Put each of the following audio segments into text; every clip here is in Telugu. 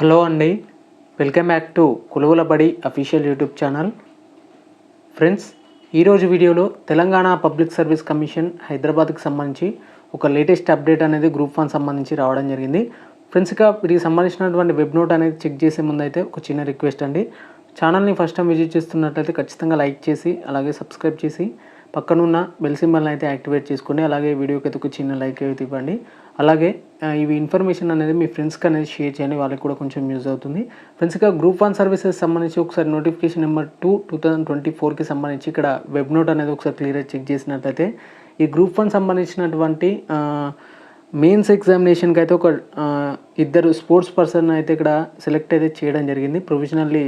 హలో అండి. వెల్కమ్ బ్యాక్ టు కొలువుల బడి అఫీషియల్ యూట్యూబ్ ఛానల్. ఫ్రెండ్స్ ఈరోజు వీడియోలో తెలంగాణ పబ్లిక్ సర్వీస్ కమిషన్ హైదరాబాద్కి సంబంధించి ఒక లేటెస్ట్ అప్డేట్ అనేది గ్రూప్ వన్ సంబంధించి రావడం జరిగింది. ఫ్రెండ్స్ ఇక వీటికి సంబంధించినటువంటి వెబ్ నోట్ అనేది చెక్ చేసే ముందు అయితే ఒక చిన్న రిక్వెస్ట్ అండి. ఛానల్ని ఫస్ట్ టైం విజిట్ చేస్తున్నట్లయితే ఖచ్చితంగా లైక్ చేసి అలాగే సబ్స్క్రైబ్ చేసి పక్కనున్న బెల్ సింబల్ని అయితే యాక్టివేట్ చేసుకోండి అలాగే వీడియోకి అయితే ఒక చిన్న లైక్ అయితే ఇవ్వండి. అలాగే ఇవి ఇన్ఫర్మేషన్ అనేది మీ ఫ్రెండ్స్కి అనేది షేర్ చేయండి వాళ్ళకి కూడా కొంచెం యూజ్ అవుతుంది. ఫ్రెండ్స్గా గ్రూప్ వన్ సర్వీసెస్ సంబంధించి ఒకసారి notification number two two thousand twenty ఫోర్కి సంబంధించి ఇక్కడ వెబ్ నోట్ అనేది ఒకసారి క్లియర్గా చెక్ చేసినట్లయితే ఈ గ్రూప్ వన్ సంబంధించినటువంటి మెయిన్స్ ఎగ్జామినేషన్కి అయితే ఒక ఇద్దరు స్పోర్ట్స్ పర్సన్ అయితే ఇక్కడ సెలెక్ట్ అయితే చేయడం జరిగింది. ప్రొవిజనల్లీ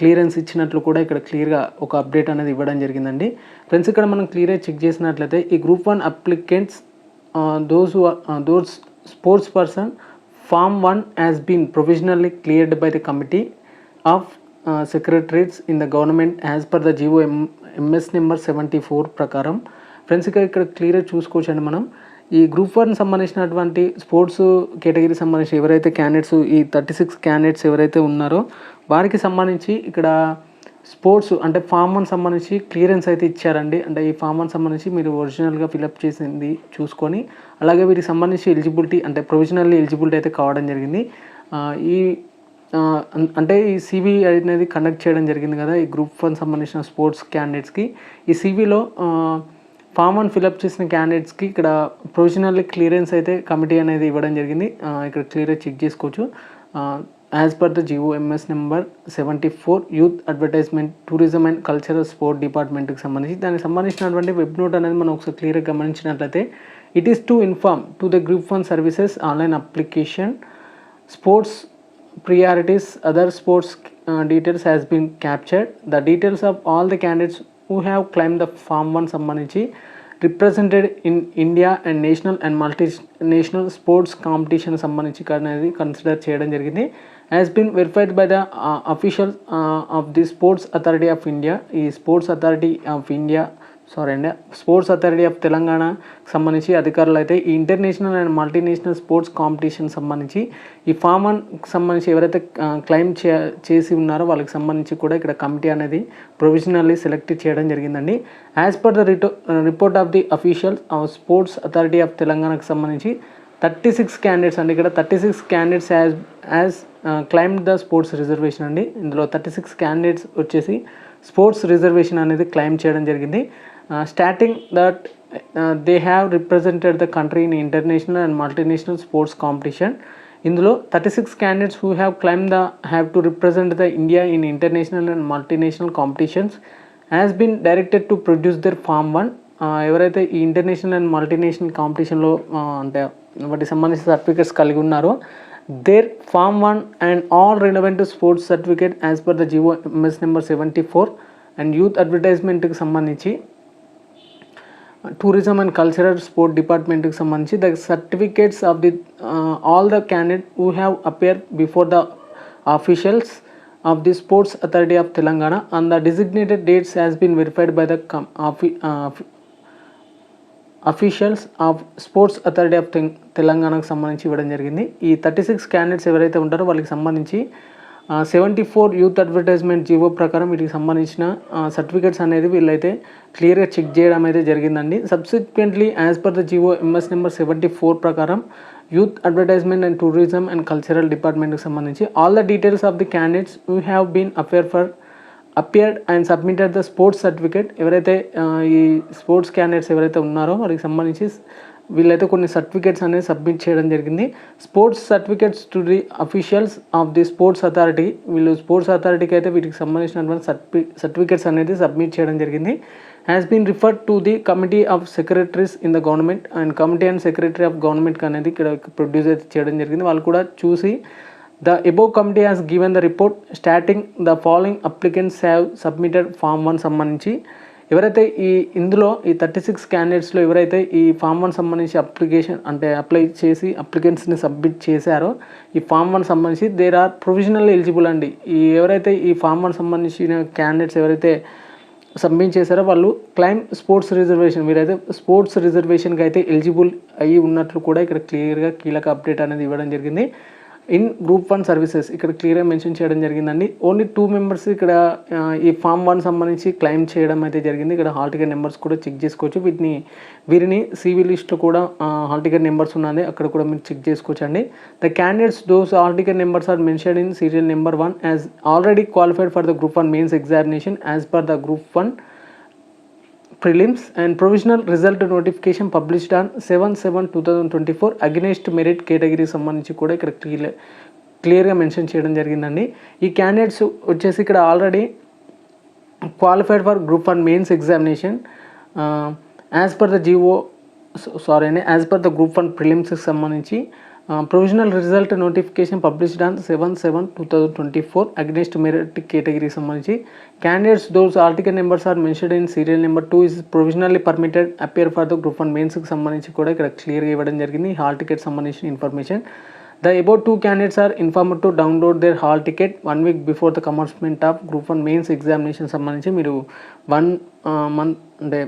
క్లియరెన్స్ ఇచ్చినట్లు కూడా ఇక్కడ క్లియర్గా ఒక అప్డేట్ అనేది ఇవ్వడం జరిగిందండి. ఫ్రెండ్స్ ఇక్కడ మనం క్లియర్గా చెక్ చేసినట్లయితే ఈ group one applicants those those sports person form one has been provisionally cleared by the committee of secretaries in the government as per the GO M MS number seventy four ప్రకారం. ఫ్రెండ్స్ ఇక్కడ ఇక్కడ క్లియర్గా చూసుకోవచ్చండి మనం. ఈ గ్రూప్ వన్ సంబంధించినటువంటి స్పోర్ట్స్ కేటగిరీ సంబంధించి ఎవరైతే క్యాండిడేట్స్ ఈ థర్టీ సిక్స్ క్యాండిడేట్స్ ఎవరైతే ఉన్నారో వారికి సంబంధించి ఇక్కడ స్పోర్ట్స్ అంటే ఫామ్ వన్ సంబంధించి క్లియరెన్స్ అయితే ఇచ్చారండి. అంటే ఈ ఫామ్ వన్ సంబంధించి మీరు ఒరిజినల్గా ఫిలప్ చేసింది చూసుకొని అలాగే వీరికి సంబంధించి ఎలిజిబిలిటీ అంటే ప్రొవిజనల్లీ ఎలిజిబిలిటీ అయితే కావడం జరిగింది. ఈ అంటే ఈ సివి అనేది కండక్ట్ చేయడం జరిగింది కదా ఈ గ్రూప్ వన్ సంబంధించిన స్పోర్ట్స్ క్యాండిడేట్స్కి ఈ సివిలో ఫామ్ వన్ ఫిలప్ చేసిన క్యాండిడేట్స్కి ఇక్కడ ప్రొవిజనల్ క్లియరెన్స్ అయితే కమిటీ అనేది ఇవ్వడం జరిగింది. ఇక్కడ క్లియర్గా చెక్ చేసుకోవచ్చు. As per the GO MS number seventy four youth advertisement tourism and cultural sport డిపార్ట్మెంట్కి సంబంధించి. దానికి సంబంధించినటువంటి వెబ్ నోట్ అనేది మనం ఒకసారి క్లియర్గా గమనించినట్లయితే it is to inform to the group one services online application sports priorities other sports uh, details has been captured. The details of all the candidates who have claim the form one సంబంధించి represented in India and national and multi national sports competition సంబంధించి అనేది కన్సిడర్ చేయడం జరిగింది has been verified by the official of the sports authority of India ఈ sports authority of India sorry అండి స్పోర్ట్స్ అథారిటీ ఆఫ్ తెలంగాణ సంబంధించి అధికారులు అయితే ఈ international and multinational sports competition సంబంధించి ఈ ఫామ్ సంబంధించి ఎవరైతే క్లెయిమ్ చే చేసి ఉన్నారో వాళ్ళకి సంబంధించి కూడా ఇక్కడ కమిటీ అనేది ప్రొవిజనల్లీ సెలెక్ట్ చేయడం జరిగిందండి. As per the రిటో report of the official sports authority of తెలంగాణకు సంబంధించి థర్టీ సిక్స్ క్యాండిడేట్స్ అండి. ఇక్కడ thirty six candidates as as claim the sports reservation అండి. ఇందులో థర్టీ సిక్స్ క్యాండిడేట్స్ వచ్చేసి స్పోర్ట్స్ రిజర్వేషన్ అనేది క్లైమ్ చేయడం జరిగింది. Starting that they have represented the country in international and multinational sports competition ఇందులో thirty six candidates who have claim the have to represent the India in international and multinational competitions has been directed to produce their form one ఎవరైతే ఈ ఇంటర్నేషనల్ అండ్ మల్టీనేషనల్ కాంపిటీషన్లో అంటే వాటికి సంబంధించిన సర్టిఫికేట్స్ కలిగి ఉన్నారో their form one and all relevant sports certificate as per the GO MS number seventy four and youth అడ్వర్టైజ్మెంట్కి సంబంధించి టూరిజం అండ్ కల్చరల్ స్పోర్ట్ డిపార్ట్మెంట్కి సంబంధించి the certificates of the all the candidate who have appear before the officials of the sports authority of Telangana and the designated dates has been verified by the come officials of sports authority of తెలంగాణకు సంబంధించి ఇవ్వడం జరిగింది. ఈ థర్టీ సిక్స్ క్యాండిడేట్స్ ఎవరైతే ఉంటారో వాళ్ళకి సంబంధించి seventy four youth advertisement GO ప్రకారం వీటికి సంబంధించిన సర్టిఫికేట్స్ అనేది వీళ్ళైతే క్లియర్గా చెక్ చేయడం అయితే జరిగిందండి. Subsequently as per the GO MS number seventy four ప్రకారం youth advertisement and tourism and cultural డిపార్ట్మెంట్కి సంబంధించి all the details of the candidates you have been appear for appeared and submitted the sports certificate ఎవరైతే ఈ స్పోర్ట్స్ క్యాండిడేట్స్ ఎవరైతే ఉన్నారో వారికి సంబంధించి వీళ్ళైతే కొన్ని సర్టిఫికేట్స్ అనేది సబ్మిట్ చేయడం జరిగింది. Sports certificates to the officials of the sports authority. వీళ్ళు స్పోర్ట్స్ అథారిటీకి అయితే వీటికి సంబంధించినటువంటి సర్టిఫి సర్టిఫికేట్స్ అనేది సబ్మిట్ చేయడం జరిగింది. Has been referred to the committee of secretaries in the government and committee and secretary of government అనేది ఇక్కడ ప్రొడ్యూస్ అయితే చేయడం జరిగింది. వాళ్ళు కూడా చూసి the above committee has given the report starting the following applicants have submitted form one సంబంధించి. ఎవరైతే ఈ ఇందులో ఈ థర్టీ సిక్స్ క్యాండిడేట్స్లో ఎవరైతే ఈ ఫామ్ వన్ సంబంధించి అప్లికేషన్ అంటే అప్లై చేసి అప్లికెంట్స్ని సబ్మిట్ చేశారో ఈ ఫామ్ వన్ సంబంధించి దేర్ ఆర్ ప్రొవిజనల్ ఎలిజిబుల్ అండి. ఈ ఎవరైతే ఈ ఫామ్ వన్ సంబంధించిన క్యాండిడేట్స్ ఎవరైతే సబ్మిట్ చేశారో వాళ్ళు క్లైమ్ స్పోర్ట్స్ రిజర్వేషన్ మీరైతే స్పోర్ట్స్ రిజర్వేషన్కి అయితే ఎలిజిబుల్ అయ్యి ఉన్నట్లు కూడా ఇక్కడ క్లియర్గా కీలక అప్డేట్ అనేది ఇవ్వడం జరిగింది. ఇన్ గ్రూప్ వన్ సర్వీసెస్ ఇక్కడ క్లియర్గా మెన్షన్ చేయడం జరిగిందండి. ఓన్లీ టూ మెంబర్స్ ఇక్కడ ఈ ఫామ్ వన్ సంబంధించి క్లెయిమ్ చేయడం అయితే జరిగింది. ఇక్కడ హాల్ టికెట్ నెంబర్స్ కూడా చెక్ చేసుకోవచ్చు. వీటిని వీరిని సివి లిస్ట్లో కూడా హాల్ టికెట్ నెంబర్స్ ఉన్నది అక్కడ కూడా మీరు చెక్ చేసుకోవచ్చు అండి the candidates those hall ticket numbers are mention in serial number one as already qualified for the group one mains examination as per the group one prelims and provisional result notification published on seven seven two thousand twenty four against merit category సంబంధించి కూడా ఇక్కడ క్లియర్ క్లియర్గా మెన్షన్ చేయడం జరిగిందండి. ఈ క్యాండిడేట్స్ వచ్చేసి ఇక్కడ already qualified for group one mains examination as per the GO sorry అండి as per the group one ప్రిలిమ్స్కి సంబంధించి provisional result notification published on seven seven two thousand twenty four against merit కేటగిరీకి సంబంధించి candidates those article numbers are mention in serial number two is provisionally permitted appear for the group one మెయిన్స్కి సంబంధించి కూడా ఇక్కడ క్లియర్గా ఇవ్వడం జరిగింది. హాల్ టికెట్ సంబంధించిన information the about two candidates are inform to download their hall ticket one week before the commencement of group one mains examination సంబంధించి మీరు వన్ మంత్ అంటే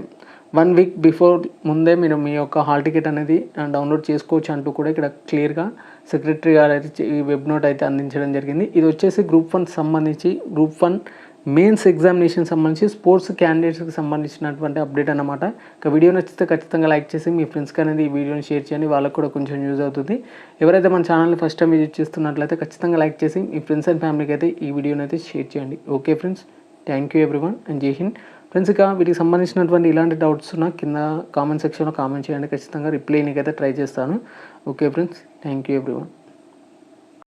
వన్ వీక్ బిఫోర్ ముందే మీరు మీ యొక్క హాల్ టికెట్ అనేది డౌన్లోడ్ చేసుకోవచ్చు అంటూ కూడా ఇక్కడ క్లియర్గా సెక్రటరీ గారు అయితే ఈ వెబ్ నోట్ అయితే అందించడం జరిగింది. ఇది వచ్చేసి గ్రూప్ వన్ సంబంధించి గ్రూప్ వన్ మెయిన్స్ ఎగ్జామినేషన్ సంబంధించి స్పోర్ట్స్ క్యాండిడేట్స్కి సంబంధించినటువంటి అప్డేట్ అన్నమాట. ఇక వీడియో నచ్చితే ఖచ్చితంగా లైక్ చేసి మీ ఫ్రెండ్స్కి అనేది ఈ వీడియోని షేర్ చేయండి. వాళ్ళకు కూడా కొంచెం యూజ్ అవుతుంది. ఎవరైతే మన ఛానల్ని ఫస్ట్ టైం విజిట్ చేస్తున్నట్లయితే ఖచ్చితంగా లైక్ చేసి మీ ఫ్రెండ్స్ అండ్ ఫ్యామిలీకి అయితే ఈ వీడియోని అయితే షేర్ చేయండి. Okay friends thank you everyone and Jai Hind friends ఇక వీటికి సంబంధించినటువంటి ఇలాంటి డౌట్స్ ఉన్నా కింద కామెంట్ సెక్షన్లో కామెంట్ చేయండి. ఖచ్చితంగా రిప్లై నీకైతే ట్రై చేస్తాను. Okay friends thank you everyone